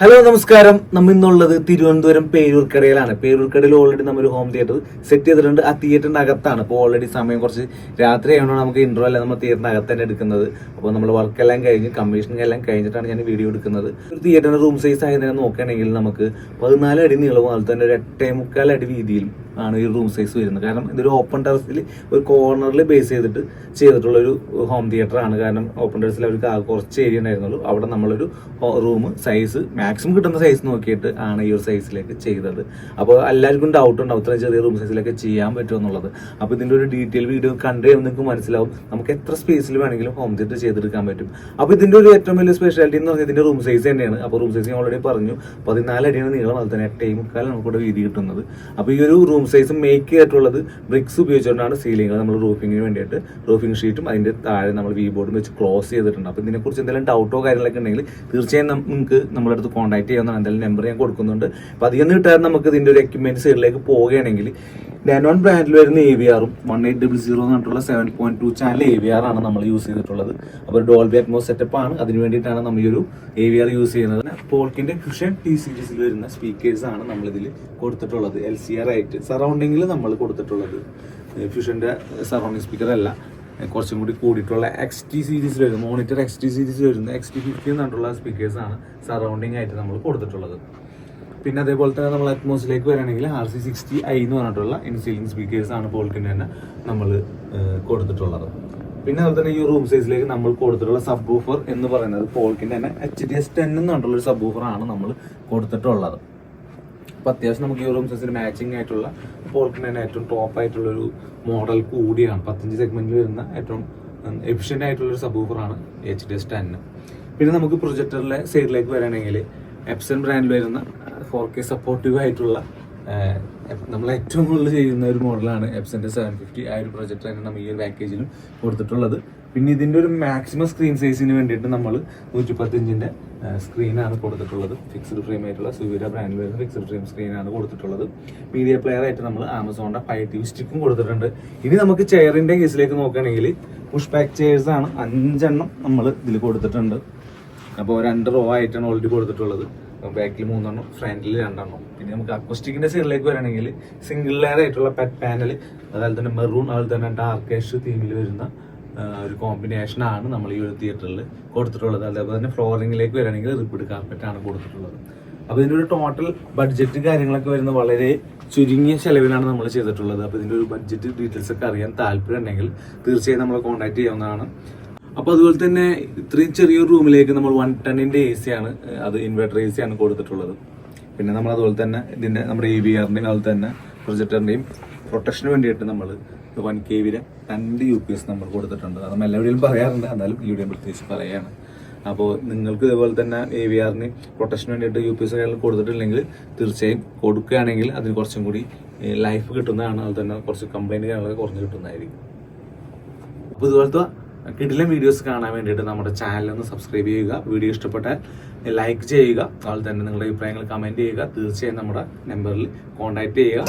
Hello നമസ്കാരം. നമ്മൾ ഇന്നുള്ളത് തിരുവനന്തപുരം പേരൂർക്കടയിലാണ്. പേരൂർക്കടയിൽ ഓൾറെഡി നമ്മൾ ഹോം തിയേറ്റർ സെറ്റ് ചെയ്തിട്ടുണ്ട്. ആ തിയേറ്ററിന്റെ അകത്താണ്. അപ്പോൾ ഓൾറെഡി സമയം കുറച്ച് രാത്രി ആയതുകൊണ്ട് നമുക്ക് ഇന്റർവ്യൂ അല്ല നമ്മൾ തിയേറ്ററിന്റെ അകത്ത് തന്നെ എടുക്കുന്നത്. അപ്പോൾ നമ്മൾ വർക്കെല്ലാം കഴിഞ്ഞ് കമ്മീഷൻ എല്ലാം കഴിഞ്ഞിട്ടാണ് ഞാൻ വീഡിയോ എടുക്കുന്നത്. ഒരു തിയേറ്ററിന്റെ റൂം സൈസ് ആയതിനെ നോക്കുകയാണെങ്കിൽ നമുക്ക് പതിനാല് അടി നീളവും അതുപോലെ തന്നെ ഒരു എട്ടേ മുക്കാൽ അടി വീതിയിലും ആണ് ഈ റൂം സൈസ് വരുന്നത്. കാരണം ഇതൊരു ഓപ്പൺ ടെറസിൽ ഒരു കോർണറിൽ ബേസ് ചെയ്തിട്ട് ചെയ്തിട്ടുള്ള ഒരു ഹോം തിയേറ്റർ ആണ്. കാരണം ഓപ്പൺ ടെറസിൽ അവർക്ക് കുറച്ച് ഏരിയ ഉണ്ടായിരുന്നുള്ളൂ. അവിടെ നമ്മളൊരു റൂം സൈസ് മാക്സിമം കിട്ടുന്ന സൈസ് നോക്കിയിട്ട് ആണ് ഈ ഒരു സൈസിലേക്ക് ചെയ്തത്. അപ്പോൾ എല്ലാവർക്കും ഡൗട്ട് ഉണ്ടാവും ഇത്ര ചെറിയ റൂം സൈസിലൊക്കെ ചെയ്യാൻ പറ്റുമോ എന്നുള്ളത്. അപ്പോൾ ഇതിന്റെ ഒരു ഡീറ്റെയിൽ വീഡിയോ കണ്ടു നിങ്ങൾക്ക് മനസ്സിലാവും നമുക്ക് എത്ര സ്പേസിൽ വേണമെങ്കിലും ഹോം തിയേറ്റർ ചെയ്തെടുക്കാൻ പറ്റും. അപ്പോൾ ഇതിന്റെ ഒരു ഏറ്റവും വലിയ സ്പെഷ്യാലിറ്റി എന്ന് പറഞ്ഞാൽ ഇതിന്റെ റൂം സൈസ് തന്നെയാണ്. അപ്പോൾ റൂം സൈസ് ഞാൻ ഓൾറെഡി പറഞ്ഞു. പതിനാല് അടിയാണ് നീളം. അതുപോലെ തന്നെ എട്ടേ മുക്കാൽ നമുക്കിവിടെ വീതി കിട്ടുന്നത്. അപ്പോൾ ഈ ഒരു റൂം സൈസ് മേക്ക് ചെയ്തിട്ടുള്ളത് ബ്രിക്സ് ഉപയോഗിച്ചുകൊണ്ടാണ് സീലിംഗ് നമ്മൾ റൂഫിങ്ങിന് വേണ്ടിയിട്ട്. റൂഫിംഗ് ഷീറ്റും അതിന്റെ താഴെ നമ്മൾ വി ബോർഡും വെച്ച് ക്ലോസ് ചെയ്തിട്ടുണ്ട്. അപ്പോൾ ഇതിനെക്കുറിച്ച് എന്തെങ്കിലും ഡൗട്ടോ കാര്യങ്ങളൊക്കെ ഉണ്ടെങ്കിൽ തീർച്ചയായും നമുക്ക് നമ്മുടെ അടുത്ത് കോൺടാക്ട് ചെയ്യാവുന്നതാണ്. എന്തെങ്കിലും നമ്പർ ഞാൻ കൊടുക്കുന്നുണ്ട്. അപ്പോൾ അധികം കിട്ടാൻ നമുക്ക് ഇതിന്റെ ഒരു എക്യുപ്മെന്റ് സൈഡിലേക്ക് പോവുകയാണെങ്കിൽ ഡാനോൺ ബ്രാൻഡിൽ വരുന്ന എ വി ആറും വൺ എയ്റ്റ് ഡബിൾ സീറോ എന്ന് പറഞ്ഞിട്ടുള്ള seven point two channel A V R ആണ് നമ്മൾ യൂസ് ചെയ്തിട്ടുള്ളത്. അപ്പോൾ ഡോൾബി അറ്റ്മോസ് സെറ്റപ്പ് ആണ്. അതിന് വേണ്ടിയിട്ടാണ് നമ്മൾ ഈ ഒരു എ വി ആർ യൂസ് ചെയ്യുന്നത്. പോൾക്കിന്റെ ക്യുഷൻ ടി സീരീസിൽ വരുന്ന സ്പീക്കേഴ്സ് ആണ് നമ്മളിതിൽ കൊടുത്തിട്ടുള്ളത്. എൽ സി ആർ ആയിട്ട് സറൗണ്ടിങ്ങിൽ നമ്മൾ കൊടുത്തിട്ടുള്ളത്. ഫ്യൂഷന്റെ സറൗണ്ടിങ് സ്പീക്കർ അല്ല. കുറച്ചും കൂടി കൂടിയിട്ടുള്ള എക്സ് ടി സീരീസിൽ വരുന്ന മോണിറ്റർ എക്സ് ടി സീരീസിൽ വരുന്ന എക്സ് ടി ഫിഫ്റ്റി എന്നിട്ടുള്ള സ്പീക്കേഴ്സാണ് സറൗണ്ടിങ് ആയിട്ട് നമ്മൾ കൊടുത്തിട്ടുള്ളത്. പിന്നെ അതേപോലെ തന്നെ നമ്മൾ അറ്റ്മോസിലേക്ക് വരികയാണെങ്കിൽ ആർ സി സിക്സ്റ്റി ഐ എന്ന് പറഞ്ഞിട്ടുള്ള ഇൻസീലിംഗ് സ്പീക്കേഴ്സ് ആണ് പോൾക്കിന് തന്നെ നമ്മൾ കൊടുത്തിട്ടുള്ളത്. പിന്നെ അതുപോലെ തന്നെ ഈ റൂം സൈസിലേക്ക് നമ്മൾ കൊടുത്തിട്ടുള്ള സബ് ഓഫർ എന്ന് പറയുന്നത് പോൾക്കിന്റെ തന്നെ എച്ച് ഡി എസ് ടെൻ എന്ന് പറഞ്ഞിട്ടുള്ള ഒരു സബ് ഓഫറാണ് നമ്മൾ കൊടുത്തിട്ടുള്ളത്. അപ്പൊ അത്യാവശ്യം നമുക്ക് ഈ റൂം സൈസിന് മാച്ചിങ് ആയിട്ടുള്ള പോർക്കിന് തന്നെ ഏറ്റവും ടോപ്പ് ആയിട്ടുള്ള ഒരു മോഡൽ കൂടിയാണ്. പത്തഞ്ച് സെഗ്മെന്റിൽ വരുന്ന ഏറ്റവും എഫിഷ്യന്റ് ആയിട്ടുള്ള ഒരു സബൂഫറാണ് എച്ച് ഡി എസ് ടെന്ന് പിന്നെ നമുക്ക് പ്രൊജക്ടറിലെ സൈഡിലേക്ക് വരാണെങ്കിൽ എപ്സൺ ബ്രാൻഡിൽ വരുന്ന ഫോർ കെ സപ്പോർട്ടീവ് ആയിട്ടുള്ള നമ്മൾ ഏറ്റവും കൂടുതൽ ചെയ്യുന്ന ഒരു മോഡലാണ് എപ്സന്റെ സെവൻ ഫിഫ്റ്റി ആ ഒരു പ്രൊജക്ടർ തന്നെ നമ്മൾ ഈ ഒരു പാക്കേജിലും കൊടുത്തിട്ടുള്ളത്. പിന്നെ ഇതിന്റെ ഒരു മാക്സിമം സ്ക്രീൻ സൈസിന് വേണ്ടിയിട്ട് നമ്മൾ നൂറ്റി പത്തിഞ്ചിന്റെ സ്ക്രീനാണ് കൊടുത്തിട്ടുള്ളത്. ഫിക്സ്ഡ് ഫ്രെയിം ആയിട്ടുള്ള സുവീര ബ്രാൻഡിൽ വരുന്ന ഫിക്സ്ഡ് ഫ്രെയിം സ്ക്രീനാണ് കൊടുത്തിട്ടുള്ളത്. മീഡിയ പ്ലെയർ ആയിട്ട് നമ്മൾ ആമസോണിന്റെ ഫൈവ് ടി വി സ്റ്റിക്കും കൊടുത്തിട്ടുണ്ട്. ഇനി നമുക്ക് ചെയറിന്റെ കേസിലേക്ക് നോക്കുകയാണെങ്കിൽ പുഷ് ബാക്ക് ചെയർസ് ആണ് അഞ്ചെണ്ണം നമ്മൾ ഇതിൽ കൊടുത്തിട്ടുണ്ട്. അപ്പോൾ രണ്ട് റോ ആയിട്ടാണ് ഓൾറെഡി കൊടുത്തിട്ടുള്ളത്. ബാക്കിൽ മൂന്നെണ്ണം ഫ്രണ്ടിൽ രണ്ടെണ്ണം. പിന്നെ നമുക്ക് അക്വസ്റ്റിക്കിന്റെ സൈഡിലേക്ക് വരണമെങ്കിൽ സിംഗിൾ ലെയർ ആയിട്ടുള്ള പെറ്റ് പാനൽ അതുപോലെ തന്നെ മെറൂൺ അതുപോലെ തന്നെ ഡാർക്കേഷ് തീമിൽ വരുന്ന ഒരു കോമ്പിനേഷൻ ആണ് നമ്മൾ ഈ ഒരു തിയേറ്ററിൽ കൊടുത്തിട്ടുള്ളത്. അതേപോലെ തന്നെ ഫ്ലോറിംഗിലേക്ക് വരണമെങ്കിൽ റിപ്പിഡ് കാർപ്പറ്റ് ആണ് കൊടുത്തിട്ടുള്ളത്. അപ്പോൾ ഇതിന്റെ ഒരു ടോട്ടൽ ബഡ്ജറ്റ് കാര്യങ്ങളൊക്കെ വരുന്ന വളരെ ചുരുങ്ങിയ ചെലവിലാണ് നമ്മൾ ചെയ്തിട്ടുള്ളത്. അപ്പോൾ ഇതിന്റെ ഒരു ബഡ്ജറ്റ് ഡീറ്റെയിൽസ് ഒക്കെ അറിയാൻ താല്പര്യം ഉണ്ടെങ്കിൽ തീർച്ചയായും നമ്മളെ കോൺടാക്ട് ചെയ്യാവുന്നതാണ്. അപ്പൊ അതുപോലെ തന്നെ ഇത്രയും ചെറിയൊരു റൂമിലേക്ക് നമ്മൾ വൺ ടണ്ണിന്റെ എ സി ആണ് അത് ഇൻവെർട്ടർ എ സി ആണ് കൊടുത്തിട്ടുള്ളത്. പിന്നെ നമ്മൾ അതുപോലെ തന്നെ ഇതിന്റെ നമ്മുടെ എ ബി ആറിന്റെയും അതുപോലെ തന്നെ പ്രൊജക്ടറിന്റെയും പ്രൊട്ടക്ഷന് വേണ്ടിയിട്ട് നമ്മൾ വൺ കെ വിയുടെ രണ്ട് യു പി എസ് നമ്മൾ കൊടുത്തിട്ടുണ്ട്. അത് നമ്മൾ എല്ലാ വീഡിയോയിലും പറയാറുണ്ട് എന്നാലും ഈ വീഡിയോ പ്രത്യേകിച്ച് പറയാണ്. അപ്പോൾ നിങ്ങൾക്ക് ഇതേപോലെ തന്നെ എ വി ആറിന് പ്രൊട്ടക്ഷന് വേണ്ടിയിട്ട് യു പി എസ് കാര്യങ്ങൾ കൊടുത്തിട്ടില്ലെങ്കിൽ തീർച്ചയായും കൊടുക്കുകയാണെങ്കിൽ അതിന് കുറച്ചും കൂടി ലൈഫ് കിട്ടുന്നതാണ്. അതുപോലെ തന്നെ കുറച്ച് കംപ്ലൈന്റ് കാര്യങ്ങളൊക്കെ കുറഞ്ഞ് കിട്ടുന്നതായിരിക്കും. അപ്പോൾ ഇതുപോലത്തെ കിടിലൻ വീഡിയോസ് കാണാൻ വേണ്ടിയിട്ട് നമ്മുടെ ചാനൽ ഒന്ന് സബ്സ്ക്രൈബ് ചെയ്യുക. വീഡിയോ ഇഷ്ടപ്പെട്ടാൽ ലൈക്ക് ചെയ്യുക. അതുപോലെ തന്നെ നിങ്ങളുടെ അഭിപ്രായങ്ങൾ കമന്റ് ചെയ്യുക. തീർച്ചയായും നമ്മുടെ നമ്പറിൽ കോൺടാക്ട് ചെയ്യുക.